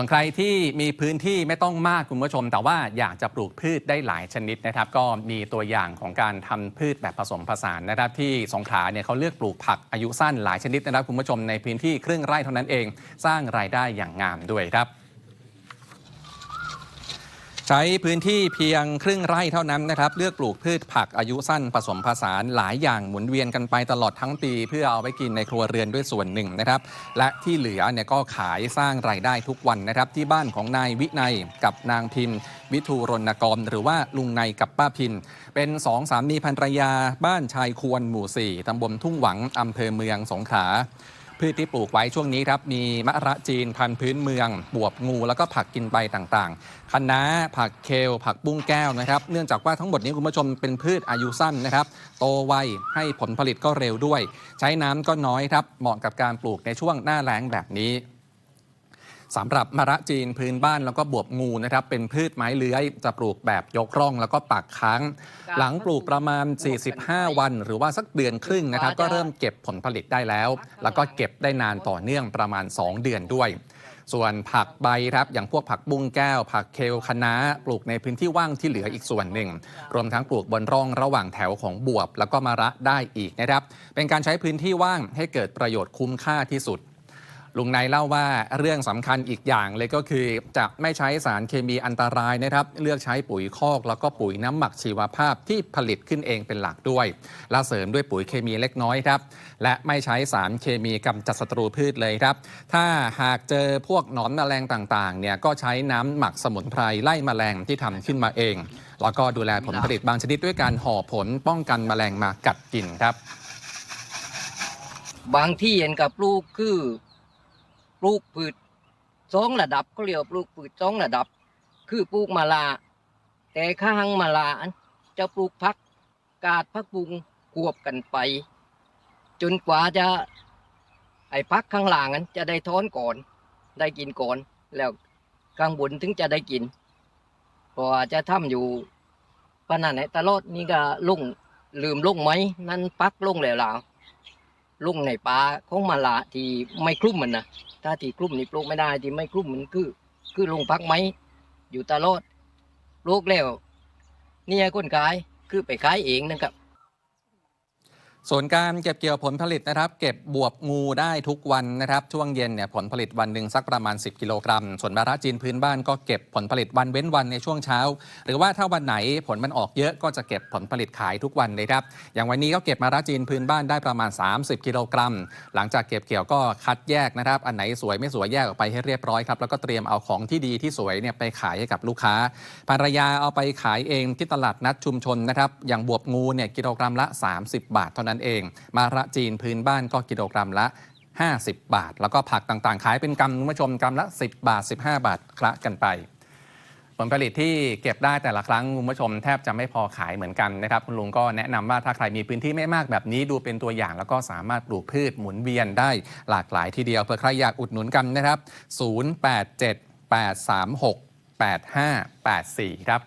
ส่วนใครที่มีพื้นที่ไม่ต้องมากคุณผู้ชม แต่ว่าอยากจะปลูกพืชได้หลายชนิดนะครับ ก็มีตัวอย่างของการทำพืชแบบผสมผสานนะครับ ที่สงขลาเนี่ยเขาเลือกปลูกผักอายุสั้นหลายชนิดนะครับคุณผู้ชมในพื้นที่ครึ่งไร่เท่านั้นเอง สร้างรายได้อย่างงามด้วยครับ ใช้พื้นที่เพียงครึ่งไร่เท่านั้นนะครับ เลือกปลูกพืชผักอายุสั้นผสมผสานหลายอย่างหมุนเวียนกันไปตลอดทั้งปี เพื่อเอาไปกินในครัวเรือนด้วยส่วนหนึ่งนะครับ และที่เหลือเนี่ยก็ขายสร้างรายได้ทุกวันนะครับ ที่บ้านของนายวินัยกับนางพินวิทูรณกรหรือว่าลุงในกับป้าพิน เป็นสองสามีภรรยาบ้านชายควรหมู่ 4 ตำบลทุ่งหวังอำเภอเมืองสงขลา พืชที่ปลูกไว้ช่วงนี้ครับมีมะระจีนพันธุ์พื้นเมือง บวบงู แล้วก็ผักกินใบต่างๆคะน้าผักเคล ผักบุ้งแก้วนะครับ เนื่องจากว่าทั้งหมดนี้คุณผู้ชมเป็นพืชอายุสั้นนะครับ โตไวให้ผลผลิตก็เร็วด้วย ใช้น้ำก็น้อยครับเหมาะกับการปลูกในช่วงหน้าแล้งแบบนี้ สำหรับมะระจีนพื้นบ้านแล้วก็บวบงูนะครับเป็นพืชไม้เลื้อยจะปลูกแบบยกร่อง แล้วก็ปักค้าง หลังปลูกประมาณ 45 วัน หรือว่าสักเดือนครึ่งนะครับก็เริ่มเก็บผลผลิตได้แล้ว แล้วก็เก็บได้นานต่อเนื่องประมาณ 2 เดือนด้วยส่วนผักใบครับอย่างพวกผักบุ้งแก้ว ผักเคลคะน้าปลูกในพื้นที่ว่างที่เหลืออีกส่วนหนึ่ง รวมทั้งปลูกบนร่องระหว่างแถวของบวบ แล้วก็มะระได้อีกนะครับ เป็นการใช้พื้นที่ว่างให้เกิดประโยชน์คุ้มค่าที่สุด ลุงนายเล่าว่าเรื่องสำคัญอีกอย่างเลยก็คือ จะไม่ใช้สารเคมีอันตรายนะครับ เลือกใช้ปุ๋ยคอก แล้วก็ปุ๋ยน้ำหมักชีวภาพที่ผลิตขึ้นเองเป็นหลักด้วยและเสริมด้วยปุ๋ยเคมีเล็กน้อยครับ และไม่ใช้สารเคมีกำจัดศัตรูพืชเลยครับ ถ้าหากเจอพวกหนอนแมลงต่างๆเนี่ยก็ใช้น้ำหมักสมุนไพรไล่แมลงที่ทำขึ้นมาเอง แล้วก็ดูแลผลผลิตบางชนิดด้วยการห่อผลป้องกันแมลงมากัดกินครับ บางที่เห็นกับลูกคือ ปลูกพืชสองระดับก็เรียกว่าปลูกพืชสองระดับ คือปลูกมะลา แต่ข้างมะลาอันจะปลูกพักกาดพักบุงควบกันไป จนกว่าจะไอ้พักข้างล่างนั้นจะได้ท้อนก่อน ได้กินก่อน แล้วข้างบนถึงจะได้กินเพราะว่าจะทำอยู่ปานนันไหนตลอดนี่ก็ลุ่งลืมลุ่งไหมนั่นปักลุ่งแล้วล่ะ ลุงในป่าของมาละที่ไม่คลุ้มมันนะถ้าที่คลุ้มนี่ปลูกไม่ได้ที่ไม่คลุ้มมันคือ คือลุงพักไหมอยู่ตลอดปลูกแล้วเนี่ยคนขายคือไปขายเองนะครับ ส่วนการเก็บเกี่ยวผลผลิตนะครับ เก็บบวบงูได้ทุกวันนะครับ ช่วงเย็นเนี่ยผลผลิตวันหนึ่งสักประมาณ 10 กิโลกรัม ส่วนมะระจีนพื้นบ้านก็เก็บผลผลิตวันเว้นวันในช่วงเช้า หรือว่าถ้าวันไหนผลมันออกเยอะก็จะเก็บผลผลิตขายทุกวันเลยครับ อย่างวันนี้ก็เก็บมะระจีนพื้นบ้านได้ประมาณ 30 กิโลกรัม หลังจากเก็บเกี่ยวก็คัดแยกนะครับ อันไหนสวยไม่สวยแยกออกไปให้เรียบร้อยครับแล้วก็เตรียมเอาของที่ดีที่สวยเนี่ยไปขายให้กับลูกค้า ภรรยาเอาไปขายเองที่ตลาดนัดชุมชนนะครับ อย่างบวบงูเนี่ยกิโลกรัมละ 30 บาทเท่านั้นเอง มาระจีนพื้นบ้านก็กิโลกรัมละ 50 บาท แล้วก็ผักต่างๆ ขายเป็นกำคุณผู้ชมกำละ 10 บาท 15 บาทคละกันไป ผลผลิตที่เก็บได้แต่ละครั้งคุณผู้ชมแทบจะไม่พอขายเหมือนกันนะครับ คุณลุงก็แนะนำว่าถ้าใครมีพื้นที่ไม่มากแบบนี้ดูเป็นตัวอย่าง แล้วก็สามารถปลูกพืชหมุนเวียนได้หลากหลายทีเดียวเผื่อใครอยากอุดหนุนกันนะครับ 087 836 8584 ครับ